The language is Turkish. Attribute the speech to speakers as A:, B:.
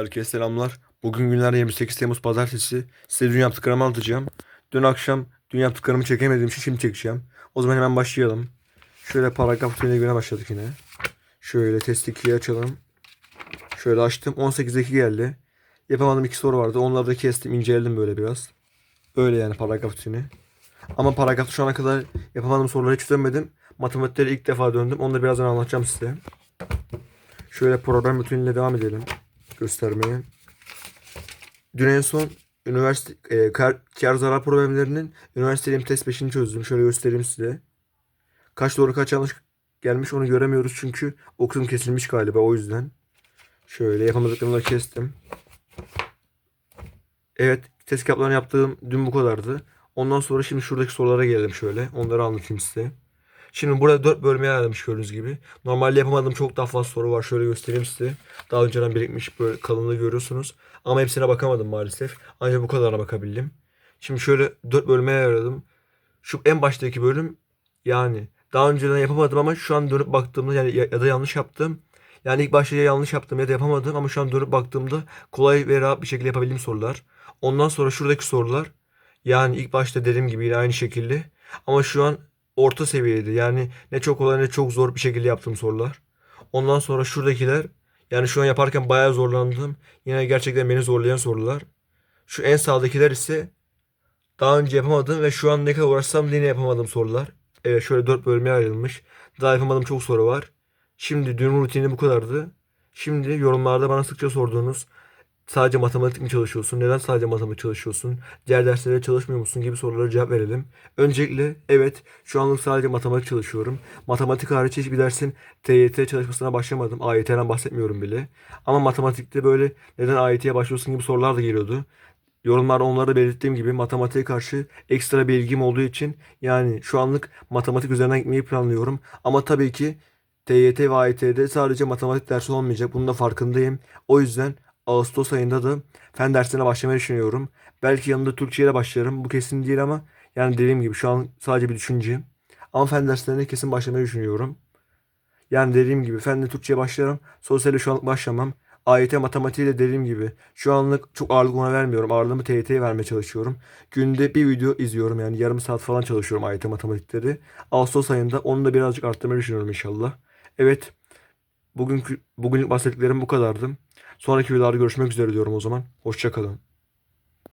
A: Herkese selamlar. Bugün günler 28 Temmuz Pazartesi. Size dün yaptıklarımı anlatacağım. Dün akşam dün yaptıklarımı çekemediğim için şimdi çekeceğim. O zaman hemen başlayalım. Şöyle paragraf türüne güne başladık yine. Şöyle test 2'yi açalım. Şöyle açtım. 18'e 2 geldi. Yapamadığım iki soru vardı. Onları da kestim, inceledim böyle biraz. Öyle yani paragraf türünü. Ama paragrafta şu ana kadar yapamadığım soruları hiç dönmedim. Matematiklere ilk defa döndüm. Onu da birazdan anlatacağım size. Şöyle program bütünüyle devam edelim göstermeye. Dün en son üniversite e, kar, kar zarar problemlerinin üniversite test 5'ini çözdüm. Şöyle göstereyim size. Kaç doğru kaç yanlış gelmiş onu göremiyoruz çünkü o kısım kesilmiş galiba o yüzden. Şöyle yapamadıklarımı kestim. Evet test kitaplarını yaptığım dün bu kadardı. Ondan sonra şimdi şuradaki sorulara gelelim şöyle. Onları anlatayım size. Şimdi burada 4 bölmeye ayrılmış gördüğünüz gibi. Normalde yapamadığım çok daha fazla soru var. Şöyle göstereyim size. Daha önceden birikmiş böyle kalınlığı görüyorsunuz. Ama hepsine bakamadım maalesef. Ancak bu kadarına bakabildim. Şimdi şöyle 4 bölmeye ayırdım. Şu en baştaki bölüm yani daha önceden yapamadım ama şu an dönüp baktığımda yani ya, ya da yanlış yaptım. Yani ilk başta ya yanlış yaptım ya da yapamadım ama şu an dönüp baktığımda kolay ve rahat bir şekilde yapabildiğim sorular. Ondan sonra şuradaki sorular yani ilk başta dediğim gibi yine aynı şekilde. Ama şu an orta seviyeydi. Yani ne çok kolay ne çok zor bir şekilde yaptığım sorular. Ondan sonra şuradakiler yani şu an yaparken bayağı zorlandım. Yine gerçekten beni zorlayan sorular. Şu en sağdakiler ise daha önce yapamadığım ve şu an ne kadar uğraşsam yine yapamadığım sorular. Evet şöyle dört bölüme ayrılmış. Daha yapamadığım çok soru var. Şimdi dün rutini bu kadardı. Şimdi yorumlarda bana sıkça sorduğunuz sadece matematik mi çalışıyorsun? Neden sadece matematik çalışıyorsun? Diğer derslere çalışmıyor musun? gibi sorulara cevap verelim. Öncelikle evet şu anlık sadece matematik çalışıyorum. Matematik hariç hiçbir dersin TYT çalışmasına başlamadım. AYT'den bahsetmiyorum bile. Ama matematikte böyle neden AYT'ye başlıyorsun gibi sorular da geliyordu. Yorumlarda onları belirttiğim gibi matematiğe karşı ekstra bir ilgim olduğu için yani şu anlık matematik üzerinden gitmeyi planlıyorum. Ama tabii ki TYT ve AYT'de sadece matematik dersi olmayacak. Bunun da farkındayım. O yüzden Ağustos ayında da fen dersine başlamayı düşünüyorum. Belki yanında Türkçe ile başlarım. Bu kesin değil ama yani dediğim gibi şu an sadece bir düşünce. Ama fen derslerine kesin başlamayı düşünüyorum. Yani dediğim gibi fende Türkçe'ye başlarım. Sosyale şu anlık başlamam. AYT matematiği de dediğim gibi şu anlık çok ağırlık ona vermiyorum. Ağırlığımı TYT'ye vermeye çalışıyorum. Günde bir video izliyorum yani yarım saat falan çalışıyorum AYT matematikleri. Ağustos ayında onu da birazcık arttırmayı düşünüyorum inşallah. Evet. Bugünkü bugünlük bahsettiklerim bu kadardı. Sonraki videolarda görüşmek üzere diyorum o zaman. Hoşçakalın.